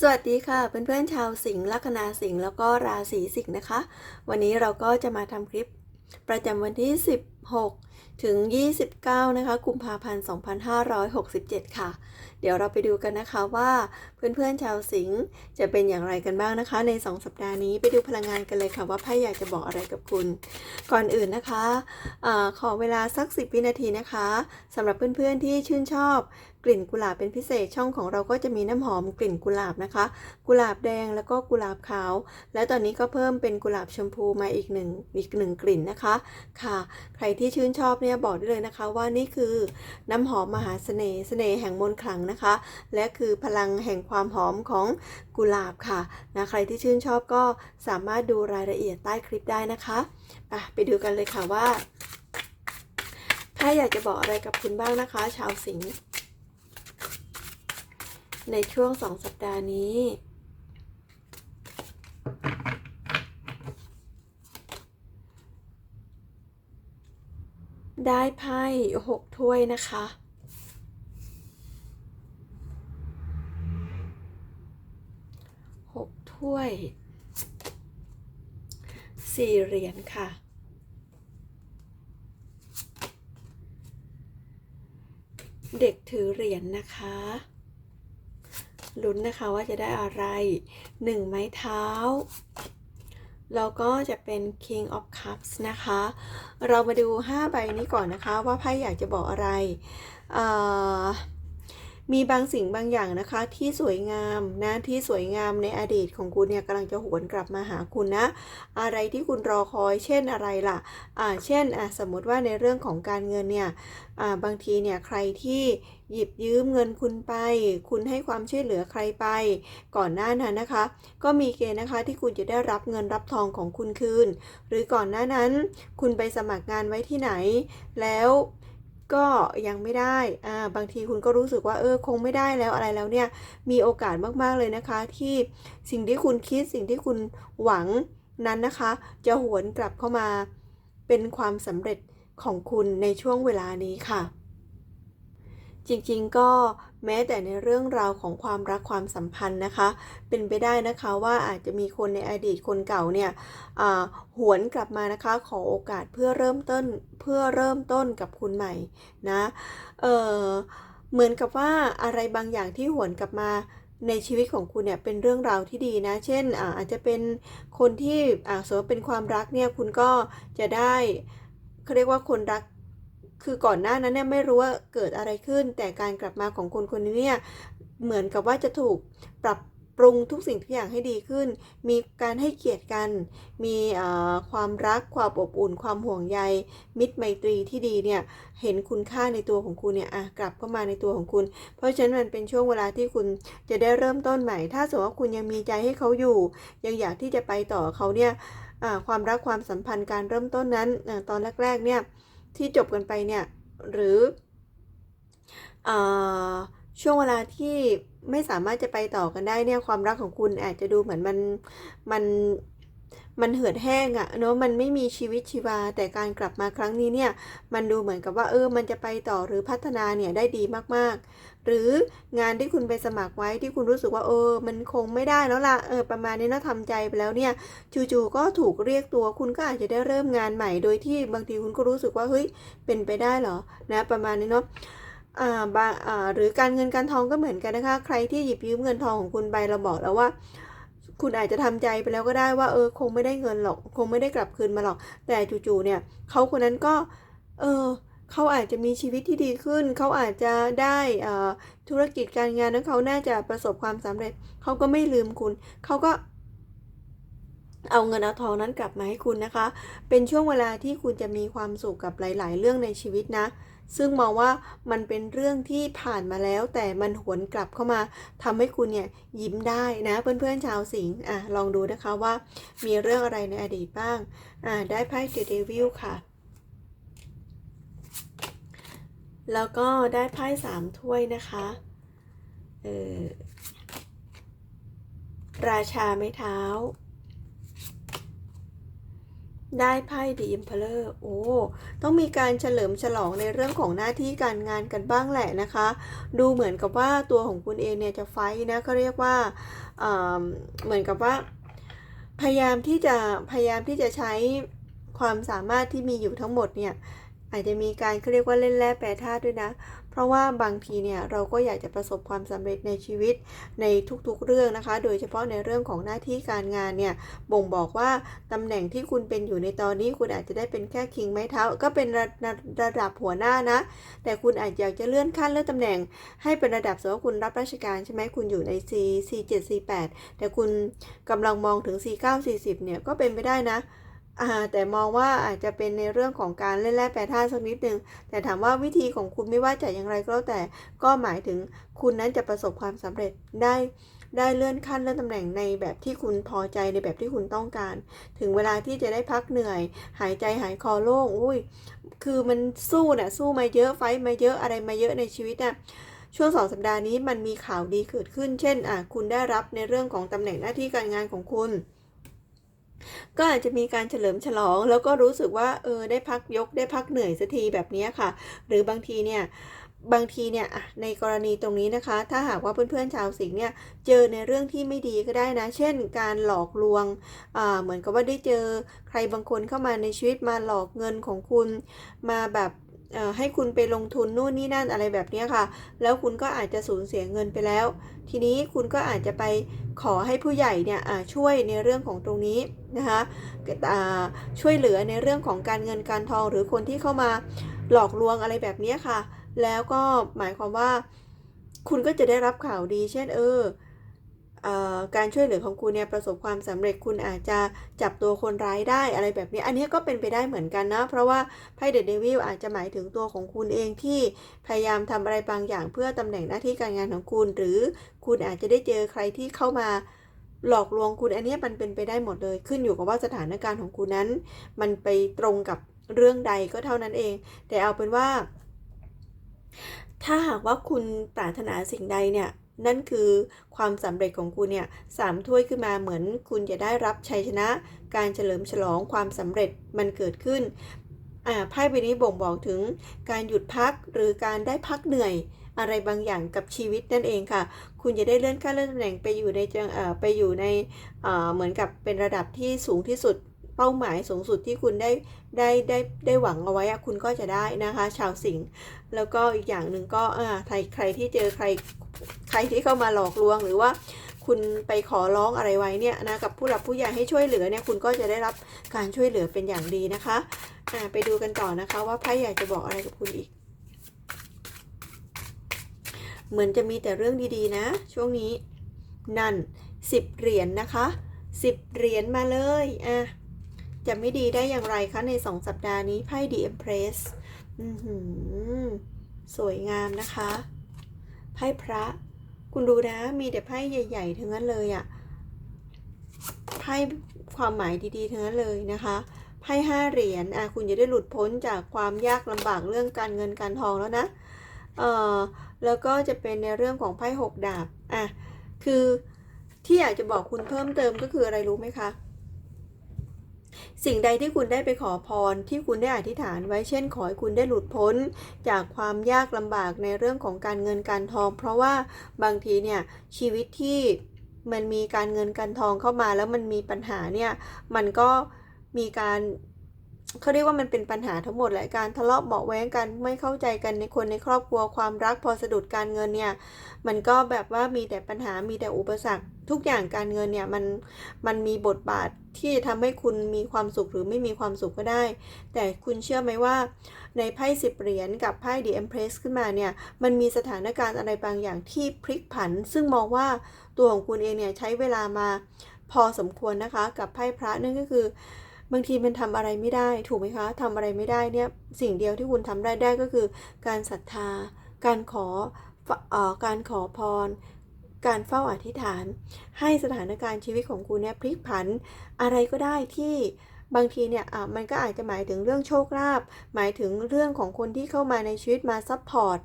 สวัสดีค่ะเพื่อนๆชาวสิงห์ลัคนาสิงห์แล้วก็ราศีสิงห์นะคะ วันนี้เราก็จะมาทำคลิปประจำวันที่ 16 ถึง 29 นะคะกุมภาพันธ์ 2567 ค่ะ เดี๋ยวเราไปดูกันนะคะว่าเพื่อนๆชาวสิงห์จะเป็นอย่างไรกันบ้างนะคะ ใน 2 สัปดาห์นี้ไปดูพลังงานกันเลยค่ะว่าไพ่อยากจะบอกอะไรกับคุณ ก่อนอื่นนะคะอาขอเวลาสัก 10 วินาทีนะคะสำหรับเพื่อนๆที่ชื่นชอบกลิ่นกุหลาบเป็นพิเศษช่องของเราก็จะมีน้ำหอมกลิ่นกุหลาบนะคะ กุหลาบแดงแล้วก็กุหลาบขาว และตอนนี้ก็เพิ่มเป็นกุหลาบชมพูมาอีกหนึ่งอีกหนึ่งกลิ่นนะคะค่ะ ใครที่ชื่นชอบเนี่ยบอกได้เลยนะคะ ว่านี่คือน้ำหอมมหาเสน่ห์เสน่ห์แห่งมนต์ขลังนะคะ และคือพลังแห่งความหอมของกุหลาบค่ะนะใครที่ชื่นชอบก็สามารถดูรายละเอียดใต้คลิปได้นะคะอะไปดูกันเลยค่ะว่าถ้าอยากจะบอกอะไรกับคุณบ้างนะคะ ชาวสิงห์ในช่วงสองสัปดาห์นี้ ได้ไพ่หกถ้วยนะคะ หกถ้วย สี่เหรียญค่ะ เด็กถือเหรียญนะคะลุ้นนะคะว่าจะได้อะไรหนึ่งไม้เท้า แล้วก็จะเป็น King of Cups นะคะ เรามาดู 5 ใบนี้ก่อนนะคะ ว่าไพ่อยากจะบอกอะไร มีบางสิ่งบางอย่างนะคะที่สวยงามนะที่สวยงามในอดีตของคุณเนี่ยกำลังจะหวนกลับมาหาคุณนะ อะไรที่คุณรอคอย เช่นอะไรล่ะอ่าเช่นอะสมมติว่าในเรื่องของการเงินเนี่ยอ่าบางทีเนี่ยใครที่ หยิบยืมเงินคุณไป คุณให้ความช่วยเหลือใครไป ก่อนหน้านั้นนะคะ ก็มีเกณฑ์นะคะที่คุณจะได้รับเงินรับทองของคุณคืน หรือก่อนหน้านั้น คุณไปสมัครงานไว้ที่ไหน แล้วก็ยังไม่ได้ อ่า บางทีคุณก็รู้สึกว่าเออคงไม่ได้แล้วอะไรแล้วเนี่ย มีโอกาสมากๆเลยนะคะ ที่สิ่งที่คุณคิดสิ่งที่คุณหวังนั้นนะคะ จะหวนกลับเข้ามาเป็นความสำเร็จของคุณในช่วงเวลานี้ค่ะ จริงๆ ก็แม้แต่ในเรื่องราวของความรักความสัมพันธ์นะคะ เป็นไปได้นะคะว่าอาจจะมีคนในอดีตคนเก่าเนี่ยหวนกลับมานะคะขอโอกาสเพื่อเริ่มต้นเพื่อเริ่มต้นกับคุณใหม่นะเเหมือนกับว่าอะไรบางอย่างที่หวนกลับมาในชีวิตของคุณเนี่ยเป็นเรื่องราวที่ดีนะ เช่นอาจจะเป็นคนที่อาสมมติว่าเป็นความรักเนี่ยคุณก็จะได้เขาเรียกว่าคนรัก คือก่อนหน้านั้นเนี่ยไม่รู้ว่าเกิดอะไรขึ้น แต่การกลับมาของคนคนนี้เนี่ยเหมือนกับว่าจะถูกปรับปรุงทุกสิ่งทุกอย่างให้ดีขึ้น มีการให้เกียรติกัน มีความรัก ความอบอุ่น ความห่วงใย มิตรไมตรีที่ดีเนี่ย เห็นคุณค่าในตัวของคุณเนี่ยกลับเข้ามาในตัวของคุณ เพราะฉะนั้นมันเป็นช่วงเวลาที่คุณจะได้เริ่มต้นใหม่ ถ้าสมมติว่าคุณยังมีใจให้เขาอยู่ ยังอยากที่จะไปต่อเขาเนี่ยความรักความสัมพันธ์การเริ่มต้นนั้นอตอนแรกๆเนี่ย ที่จบกันไปเนี่ย หรืออช่วงเวลาที่ไม่สามารถจะไปต่อกันได้เนี่ยความรักของคุณอาจจะดูเหมือนมันมัน มันเหือดแห้งอะเนาะมันไม่มีชีวิตชีวา แต่การกลับมาครั้งนี้เนี่ยมันดูเหมือนกับว่าเออมันจะไปต่อหรือพัฒนาเนี่ยได้ดีมากๆ หรืองานที่คุณไปสมัครไว้ที่คุณรู้สึกว่าเออ มันคงไม่ได้แล้วละเออประมาณนี้เนาะทำใจไปแล้วเนี่ยจู่ๆก็ถูกเรียกตัวคุณก็อาจจะได้เริ่มงานใหม่ โดยที่บางทีคุณก็รู้สึกว่าเฮ้ยเป็นไปได้เหรอนะประมาณนี้เนาะอ่าบาอ่าหรือการเงินการทองก็เหมือนกันนะคะ ใครที่หยิบยืมเงินทองของคุณไปเราบอกแล้วว่า คุณอาจจะทำใจไปแล้วก็ได้ว่า เออ คงไม่ได้เงินหรอก คงไม่ได้กลับคืนมาหรอก แต่จู่ๆเนี่ยเขาคนนั้นก็ เออเขาอาจจะมีชีวิตที่ดีขึ้น เขาอาจจะได้อ่าธุรกิจการงานของเขาน่าจะประสบความสำเร็จ เขาก็ไม่ลืมคุณ เขาก็เอาเงินเอาทองนั้นกลับมาให้คุณนะคะ เป็นช่วงเวลาที่คุณจะมีความสุขกับหลาย ๆ เรื่องในชีวิตนะ ซึ่งมองว่ามันเป็นเรื่องที่ผ่านมาแล้ว แต่มันหวนกลับเข้ามาทำให้คุณเนี่ยยิ้มได้นะเพื่อนๆชาวสิงห์อะลองดูนะคะว่ามีเรื่องอะไรในอดีตบ้างอ่าได้ไพ่เดอะเดวิลค่ะ แล้วก็ได้ไพ่สามถ้วยนะคะเออราชาไม้เท้า ได้ไพ่ The Emperor โอ้ต้องมีการเฉลิมฉลองในเรื่องของหน้าที่การงานกันบ้างแหละนะคะ ดูเหมือนกับว่าตัวของคุณเองเนี่ยจะไฟนะเขาเรียกว่าอ่าเหมือนกับว่า พยายามที่จะพยายามที่จะใช้ความสามารถที่มีอยู่ทั้งหมดเนี่ยอาจจะมีการเขาเรียกว่าเล่นแร่แปรธาตุด้วยนะ เพราะว่าบางทีเนี่ยเราก็อยากจะประสบความสำเร็จในชีวิตในทุกๆเรื่องนะคะ โดยเฉพาะในเรื่องของหน้าที่การงานเนี่ยบ่งบอกว่าตำแหน่งที่คุณเป็นอยู่ในตอนนี้คุณอาจจะได้เป็นแค่คิงไม้เท้า ก็เป็นระระระดับหัวหน้านะ แต่คุณอาจอยากจะเลื่อนขั้นเลื่อนตำแหน่ง ให้เป็นระดับสมมติว่าคุณรับราชการใช่ไหมคุณอยู่ใน C C 7 C 8 แต่คุณกำลังมองถึง C 9 C 10เนี่ยก็เป็นไปได้นะ แต่มองว่าอาจจะเป็นในเรื่องของการเล่นแร่แปรธาตุสักนิดหนึ่งแต่ถามว่าวิธีของคุณไม่ว่าจะอย่างไรก็แล้วแต่ก็หมายถึงคุณนั้นจะประสบความสำเร็จได้ได้เลื่อนขั้นเลื่อนตำแหน่งในแบบที่คุณพอใจในแบบที่คุณต้องการ ถึงเวลาที่จะได้พักเหนื่อย หายใจหายคอโล่งอุ้ยคือมันสู้น่ะสู้มาเยอะไฟมาเยอะอะไรมาเยอะในชีวิตน่ะช่วงสองสัปดาห์นี้มันมีข่าวดีเกิดขึ้น เช่นอะคุณได้รับในเรื่องของตำแหน่งหน้าที่การงานของคุณ ก็อาจจะมีการเฉลิมฉลอง แล้วก็รู้สึกว่าเออได้พักยกได้พักเหนื่อยสักทีแบบนี้ค่ะ หรือบางทีเนี่ยบางทีเนี่ยในกรณีตรงนี้นะคะ ถ้าหากว่าเพื่อนๆชาวสิงห์เนี่ยเจอในเรื่องที่ไม่ดีก็ได้นะ เช่น การหลอกลวงเหมือนกับว่าได้เจอใครบางคนเข้ามาในชีวิตมาหลอกเงินของคุณมาแบบ ให้คุณไปลงทุนนู่นนี่นั่นอะไรแบบนี้ค่ะ แล้วคุณก็อาจจะสูญเสียเงินไปแล้ว ทีนี้คุณก็อาจจะไปขอให้ผู้ใหญ่เนี่ยช่วยในเรื่องของตรงนี้นะคะช่วยเหลือในเรื่องของการเงินการทองหรือคนที่เข้ามาหลอกลวงอะไรแบบนี้ค่ะ แล้วก็หมายความว่า คุณก็จะได้รับข่าวดี เช่นเออ การช่วยเหลือของคุณเนี่ยประสบความสำเร็จคุณอาจจะจับตัวคนร้ายได้อะไรแบบนี้ อันนี้ก็เป็นไปได้เหมือนกันนะ เพราะว่าไพ่เดอะเดวิลอาจจะหมายถึงตัวของคุณเองที่พยายามทำอะไรบางอย่างเพื่อตำแหน่งหน้าที่การงานของคุณ หรือคุณอาจจะได้เจอใครที่เข้ามาหลอกลวงคุณ อันนี้มันเป็นไปได้หมดเลย ขึ้นอยู่กับว่าสถานการณ์ของคุณนั้น มันไปตรงกับเรื่องใดก็เท่านั้นเอง แต่เอาเป็นว่า ถ้าหากว่าคุณปรารถนาสิ่งใดเนี่ย นั่นคือความสำเร็จของคุณเนี่ยสามถ้วยขึ้นมาเหมือนคุณจะได้รับชัยชนะ การเฉลิมฉลองความสำเร็จมันเกิดขึ้นไพ่ใบนี้บ่งบอกถึงการหยุดพักหรือการได้พักเหนื่อยอะไรบางอย่างกับชีวิตนั่นเองค่ะ คุณจะได้เลื่อนขั้นเลื่อนตำแหน่งไปอยู่ในจังไปอยู่ในเหมือนกับเป็นระดับที่สูงที่สุด เป้าหมายสูงสุดที่คุณได้ได้ได้ได้หวังเอาไว้คุณก็จะได้นะคะ ชาวสิงห์แล้วก็อีกอย่างหนึ่งก็อ่าใครใครที่เจอใครใครที่เข้ามาหลอกลวงหรือว่าคุณไปขอร้องอะไรไว้เนี่ยนะกับผู้หลักผู้ใหญ่ให้ช่วยเหลือเนี่ยคุณก็จะได้รับการช่วยเหลือเป็นอย่างดีนะคะอ่าไปดูกันต่อนะคะว่าไพ่อยากจะบอกอะไรกับคุณอีก เหมือนจะมีแต่เรื่องดีๆนะ ช่วงนี้นั่นสิบเหรียญนนะคะสิบเหรียญมาเลยอะ จะไม่ดีได้อย่างไรคะในสองสัปดาห์นี้ไพ่ The Empress อือหือสวยงามนะคะ ไพ่พระ คุณดูนะ มีแต่ไพ่ใหญ่ๆทั้งนั้นเลยอะ่ะ ไพ่ความหมายดีๆทั้งนั้นเลยนะคะไพ่ห้าเหรียญอะคุณจะได้หลุดพ้นจากความยากลำบากเรื่องการเงินการทองแล้วนะเอ่อแล้วก็จะเป็นในเรื่องของไพ่หกดาบอะคือที่อยากจะบอกคุณเพิ่มเติมก็คืออะไรรู้ไหมคะ สิ่งใดที่คุณได้ไปขอพรที่คุณได้อธิษฐานไว้เช่น ขอให้คุณได้หลุดพ้น จากความยากลำบากในเรื่องของการเงินการทอง เพราะว่าบางทีเนี่ยชีวิตที่มันมีการเงินการทองเข้ามาแล้วมันมีปัญหาเนี่ยมันก็มีการเขาเรียกว่ามันเป็นปัญหาทั้งหมดแหละการทะเลาะเบาแว้งกันไม่เข้าใจกันในคนในครอบครัวความรักพอสะดุดการเงินเนี่ยมันก็แบบว่ามีแต่ปัญหามีแต่อุปสรรค ทุกอย่างการเงินเนี่ยมันมันมีบทบาทที่จะทำให้คุณมีความสุขหรือไม่มีความสุขก็ได้ แต่คุณเชื่อไหมว่า ในไพ่สิบเหรียญกับไพ่ The Empress ขึ้นมาเนี่ย มันมีสถานการณ์อะไรบางอย่างที่พลิกผัน ซึ่งมองว่าตัวของคุณเองเนี่ยใช้เวลามาพอสมควรนะคะ กับไพ่พระนั่นก็คือบางทีมันทำอะไรไม่ได้ ถูกไหมคะทำอะไรไม่ได้เนี่ยสิ่งเดียวที่คุณทำได้ได้ก็คือ การศรัทธา การขออการขอพร การเฝ้าอธิษฐาน ให้สถานการณ์ชีวิตของคุณเนี่ยพลิกผันอะไรก็ได้ที่บางทีเนี่ยมันก็อาจจะหมายถึงเรื่องโชคลาภ หมายถึงเรื่องของคนที่เข้ามาในชีวิตมาซัพพอร์ต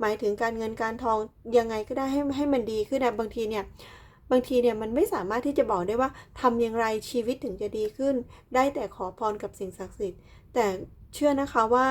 หมายถึงการเงินการทองยังไงก็ได้ให้ให้มันดีขึ้นนะบางทีเนี่ยบางทีเนี่ยมันไม่สามารถที่จะบอกได้ว่าทำอย่างไรชีวิตถึงจะดีขึ้น ได้แต่ขอพรกับสิ่งศักดิ์สิทธิ์ แต่เชื่อนะคะว่า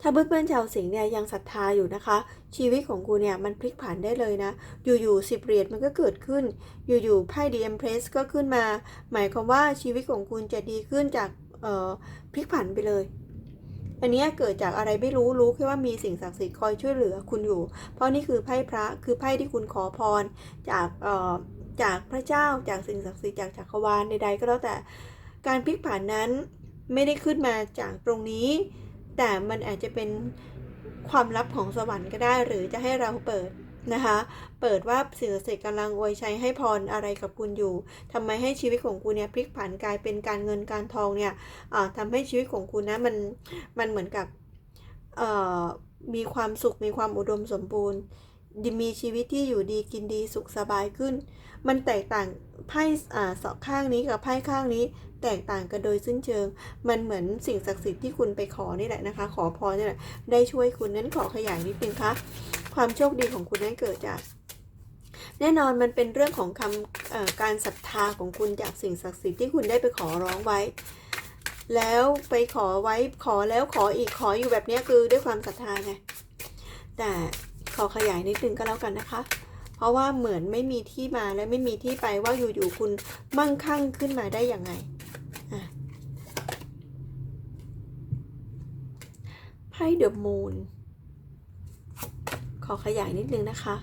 ถ้าเพื่อนๆชาวสิงห์เนี่ยยังศรัทธาอยู่นะคะ ชีวิตของคุณเนี่ยมันพลิกผันได้เลยนะ อยู่ๆสิบเหรียญมันก็เกิดขึ้น อยู่ๆไพ่ดีเอ็มเพรสก็ขึ้นมา หมายความว่าชีวิตของคุณจะดีขึ้นจากพลิกผันไปเลย อันนี้เกิดจากอะไรไม่รู้รู้แค่ว่ามีสิ่งศักดิ์สิทธิ์คอยช่วยเหลือคุณอยู่ เพราะนี่คือไพ่พระคือไพ่ที่คุณขอพรจากจากพระเจ้าจากสิ่งศักดิ์สิทธิ์จากจักรวาลใดๆก็แล้วแต่การพลิกผันนั้นไม่ได้ขึ้นมาจากตรงนี้ แต่มันอาจจะเป็นความลับของสวรรค์ก็ได้ หรือจะให้เราเปิดนะคะ เปิดว่าสิ่งศักดิ์สิทธิ์กำลังอวยชัยให้พรอะไรกับคุณอยู่ทำไมให้ชีวิตของคุณเนี่ยพลิกผันกลายเป็นการเงินการทองเนี่ยอ่าทำให้ชีวิตของคุณนะมันมันเหมือนกับมีความสุขมีความอุดมสมบูรณ์มีชีวิตที่อยู่ดีกินดีสุขสบายขึ้น มันแตกต่างไพ่อ่าสองข้างนี้กับไพ่ข้างนี้ แตกต่างกันโดยสิ้นเชิง มันเหมือนสิ่งศักดิ์สิทธิ์ที่คุณไปขอนี่แหละนะคะ ขอพรนี่แหละ ได้ช่วยคุณนั้นขอขยายนิดนึงคะความโชคดีของคุณนั้นเกิดจากแน่นอนมันเป็นเรื่องของคำการศรัทธาของคุณจากสิ่งศักดิ์สิทธิ์ที่คุณได้ไปขอร้องไว้ แล้วไปขอไว้ขอแล้วขออีกขออยู่แบบนี้คือด้วยความศรัทธาไงแต่ขอขยายนิดนึงก็แล้วกันนะคะ ราะว่าเหมือนไม่มีที่มาและไม่มีที่ไปว่าอยู่ๆคุณมั่งคั่งขึ้นมาได้ยังไงไพ่เดอะมูนขอขยายนิดนึงนะคะ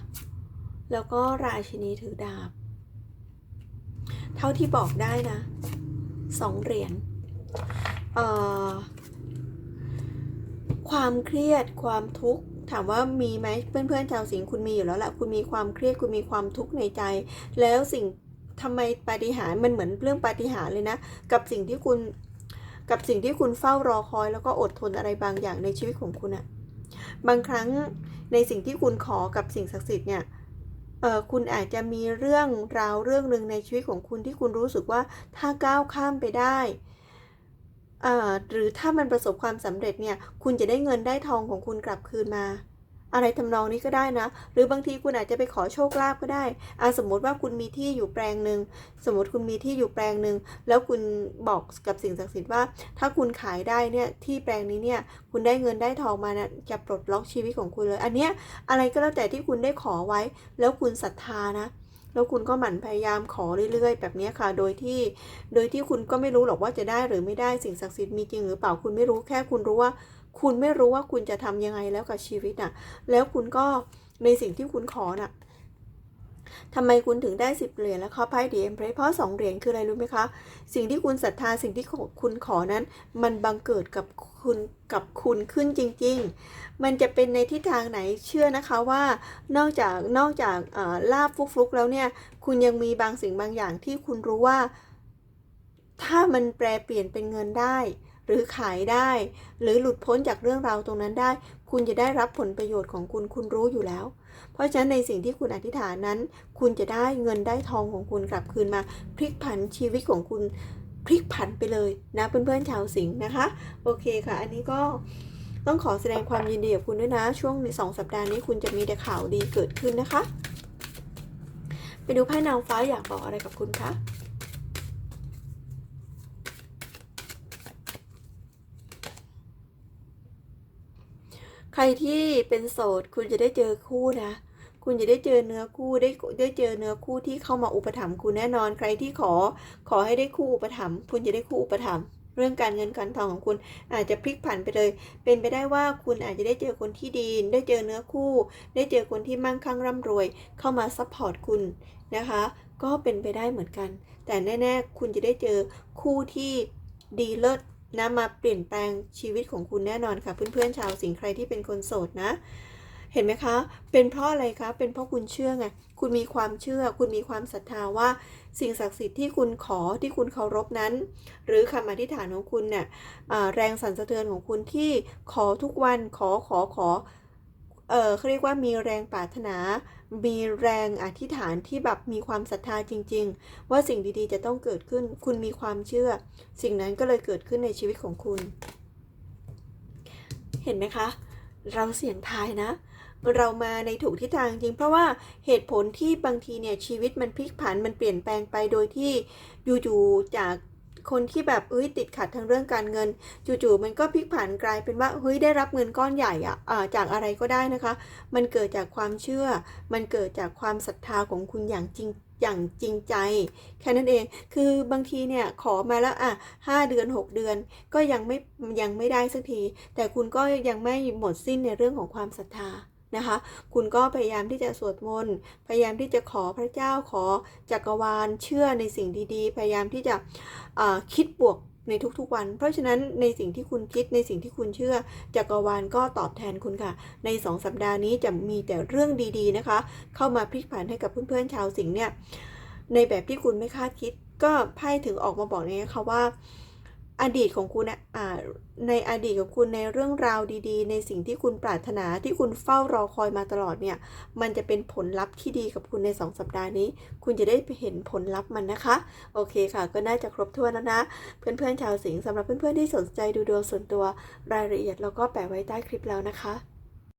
แล้วก็ราชินีถือดาบ เท่าที่บอกได้นะสองเหรียญความเครียดความทุกข์ ถามว่ามีไหมเพื่อนๆชาวสิงห์คุณมีอยู่แล้วแหละคุณมีความเครียดคุณมีความทุกข์ในใจ แล้วสิ่งทำไมปาฏิหาริย์มันเหมือนเรื่องปาฏิหาริย์เลยนะ กับสิ่งที่คุณกับสิ่งที่คุณเฝ้ารอคอย แล้วก็อดทนอะไรบางอย่างในชีวิตของคุณอะบางครั้งในสิ่งที่คุณขอกับสิ่งศักดิ์สิทธิ์เนี่ยเออคุณอาจจะมีเรื่องราวเรื่องหนึ่งในชีวิตของคุณที่คุณรู้สึกว่าถ้าก้าวข้ามไปได้ หรือถ้ามันประสบความสำเร็จเนี่ย คุณจะได้เงินได้ทองของคุณกลับคืนมา อะไรทำนองนี้ก็ได้นะ หรือบางทีคุณอาจจะไปขอโชคลาภก็ได้อาสมมติว่าคุณมีที่อยู่แปลงหนึ่งสมมติคุณมีที่อยู่แปลงหนึ่งแล้วคุณบอกกับสิ่งศักดิ์สิทธิ์ว่า ถ้าคุณขายได้เนี่ยที่แปลงนี้เนี่ยคุณได้เงินได้ทองมานะจะปลดล็อกชีวิตของคุณเลย อันเนี้ยอะไรก็แล้วแต่ที่คุณได้ขอไว้ แล้วคุณศรัทธานะ แล้วคุณก็หมั่นพยายามขอเรื่อยๆ แบบนี้ค่ะ โดยที่ โดยที่คุณก็ไม่รู้หรอกว่าจะได้หรือไม่ได้สิ่งศักดิ์สิทธิ์มีจริงหรือเปล่าคุณไม่รู้แค่คุณรู้ว่า คุณไม่รู้ว่าคุณจะทำยังไงแล้วกับชีวิตน่ะ แล้วคุณก็ในสิ่งที่คุณขอน่ะทำไมคุณถึงได้สิบเหรียญแล้วเขาไพ่ดีเอ็มเพรสเพราะสองเหรียญคืออะไรรู้ไหมคะ สิ่งที่คุณศรัทธาสิ่งที่คุณขอนั้น มันบังเกิดกับ คุณกับคุณขึ้นจริง ๆ มันจะเป็นในทิศทางไหนเชื่อนะคะว่านอกจากนอกจากลาบฟุกๆแล้วเนี่ย คุณยังมีบางสิ่งบางอย่างที่คุณรู้ว่า ถ้ามันแปลเปลี่ยนเป็นเงินได้ หรือขายได้ หรือหลุดพ้นจากเรื่องราวตรงนั้นได้ คุณจะได้รับผลประโยชน์ของคุณคุณรู้อยู่แล้ว เพราะฉะนั้นในสิ่งที่คุณอธิษฐานนั้น คุณจะได้เงินได้ทองของคุณกลับคืนมาพลิกผันชีวิตของคุณ พลิกผันไปเลยนะเพื่อนๆชาวสิงห์นะคะ โอเคค่ะ อันนี้ก็ต้องขอแสดงความยินดีกับคุณด้วยนะ ช่วงในสองสัปดาห์นี้คุณจะมีแต่ข่าวดีเกิดขึ้นนะคะ ไปดูไพ่นางฟ้าอยากบอกอะไรกับคุณคะใครที่เป็นโสดคุณจะได้เจอคู่นะ คุณจะได้เจอเนื้อคู่ได้ได้เจอเนื้อคู่ที่เข้ามาอุปถัมภ์คุณแน่นอน ใครที่ขอขอให้ได้คู่อุปถัมภ์คุณจะได้คู่อุปถัมภ์เรื่องการเงินการทองของคุณอาจจะพลิกผันไปเลย เป็นไปได้ว่าคุณอาจจะได้เจอคนที่ดี ได้เจอเนื้อคู่ ได้เจอคนที่มั่งคั่งร่ำรวย เข้ามาซัพพอร์ตคุณนะคะ ก็เป็นไปได้เหมือนกัน แต่แน่ๆ คุณจะได้เจอคู่ที่ดีเลิศนะมาเปลี่ยนแปลงชีวิตของคุณแน่นอนค่ะ เพื่อนๆชาวสิงห์ใครที่เป็นคนโสดนะ เห็นไหมคะ เป็นเพราะอะไรคะ เป็นเพราะคุณเชื่อไง คุณมีความเชื่อ คุณมีความศรัทธาว่า สิ่งศักดิ์สิทธิ์ที่คุณขอที่คุณเคารพนั้น หรือคำอธิษฐานของคุณเนี่ยแรงสั่นสะเทือนของคุณที่ขอทุกวันขอขอขอเออเขาเรียกว่ามีแรงปรารถนา มีแรงอธิษฐานที่แบบมีความศรัทธาจริง ๆ ว่าสิ่งดีๆ จะต้องเกิดขึ้น คุณมีความเชื่อ สิ่งนั้นก็เลยเกิดขึ้นในชีวิตของคุณ เห็นไหมคะ เราเสี่ยงทายนะ เรามาในถูกทิศทางจริง เพราะว่าเหตุผลที่บางทีเนี่ยชีวิตมันพลิกผันมันเปลี่ยนแปลงไปโดยที่อยู่ๆจากคนที่แบบเอ้ยติดขัดทางเรื่องการเงิน จู่ๆมันก็พลิกผันกลายเป็นว่าเฮ้ยได้รับเงินก้อนใหญ่อะอ่าจากอะไรก็ได้นะคะ มันเกิดจากความเชื่อ มันเกิดจากความศรัทธาของคุณอย่างจริงอย่างจริงใจ แค่นั้นเองคือบางทีเนี่ยขอมาแล้วอะห้าเดือน 6 เดือนก็ยังไม่ยังไม่ได้สักที แต่คุณก็ยังไม่หมดสิ้นในเรื่องของความศรัทธา นะคะ คุณก็พยายามที่จะสวดมนต์ พยายามที่จะขอพระเจ้าขอจักรวาลเชื่อในสิ่งดีๆ พยายามที่จะคิดบวกในทุกๆวัน เพราะฉะนั้นในสิ่งที่คุณคิดในสิ่งที่คุณเชื่อจักรวาลก็ตอบแทนคุณค่ะ ในสองสัปดาห์นี้จะมีแต่เรื่องดีๆนะคะ เข้ามาพลิกผันให้กับเพื่อนๆชาวสิงห์เนี่ยในแบบที่คุณไม่คาดคิดก็ไพ่ถึงออกมาบอกเนี่ยค่ะว่า อดีตของคุณนะอ่าในอดีตของคุณในเรื่องราวดีๆ ในสิ่งที่คุณปรารถนาที่คุณเฝ้ารอคอยมาตลอดเนี่ย มันจะเป็นผลลัพธ์ที่ดีกับคุณใน 2 สัปดาห์นี้ คุณจะได้เห็นผลลัพธ์มันนะคะ โอเคค่ะ ก็น่าจะครบถ้วนแล้วนะ เพื่อนๆชาวสิงห์สำหรับเพื่อนๆที่สนใจดูดวงส่วนตัวรายละเอียดเราก็แปะไว้ใต้คลิปแล้วนะคะ